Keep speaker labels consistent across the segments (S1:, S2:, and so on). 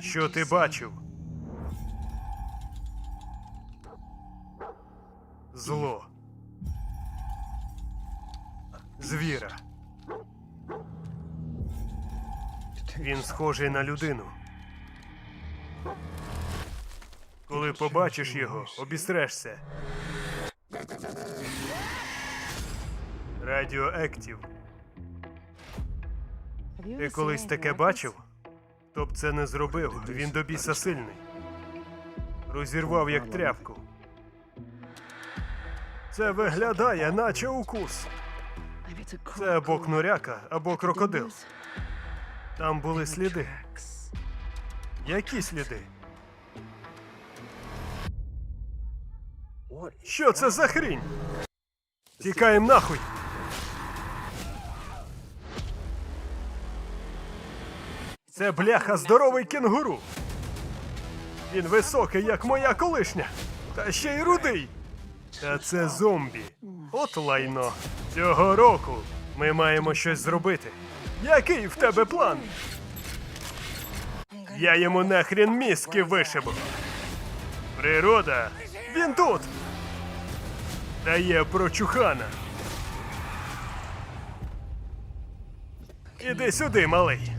S1: Що ти бачив? Зло. Звіра. Він схожий на людину. Коли побачиш його, обістрешся. Радіоактив. Ти колись таке бачив? Хто б це не зробив, він до біса сильний. Розірвав як тряпку. Це виглядає, наче укус. Це або кнуряка, або крокодил. Там були сліди. Які сліди? Що це за хрінь? Тікаєм нахуй! Це бляха здоровий кенгуру. Він високий, як моя колишня. Та ще й рудий. Та це зомбі. От лайно. Цього року ми маємо щось зробити. Який в тебе план? Я йому нахрін мізки вишибу. Природа. Він тут. Дає прочухана. Іди сюди, малий.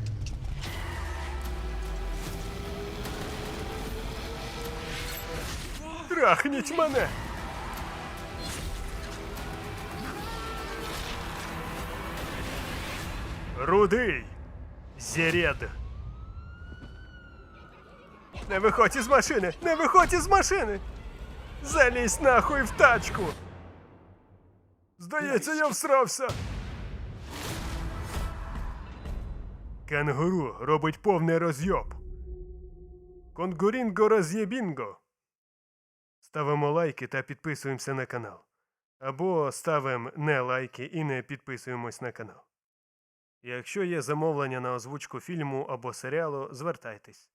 S1: Трахніть мене. Рудий. Зеред. Не виходь із машини! Не виходь із машини! Залізь нахуй в тачку! Здається, я всрався. Кенгуру робить повний розйоб. Конгурінго роз'єбінго. Ставимо лайки та підписуємося на канал. Або ставимо не лайки і не підписуємось на канал. Якщо є замовлення на озвучку фільму або серіалу, звертайтесь.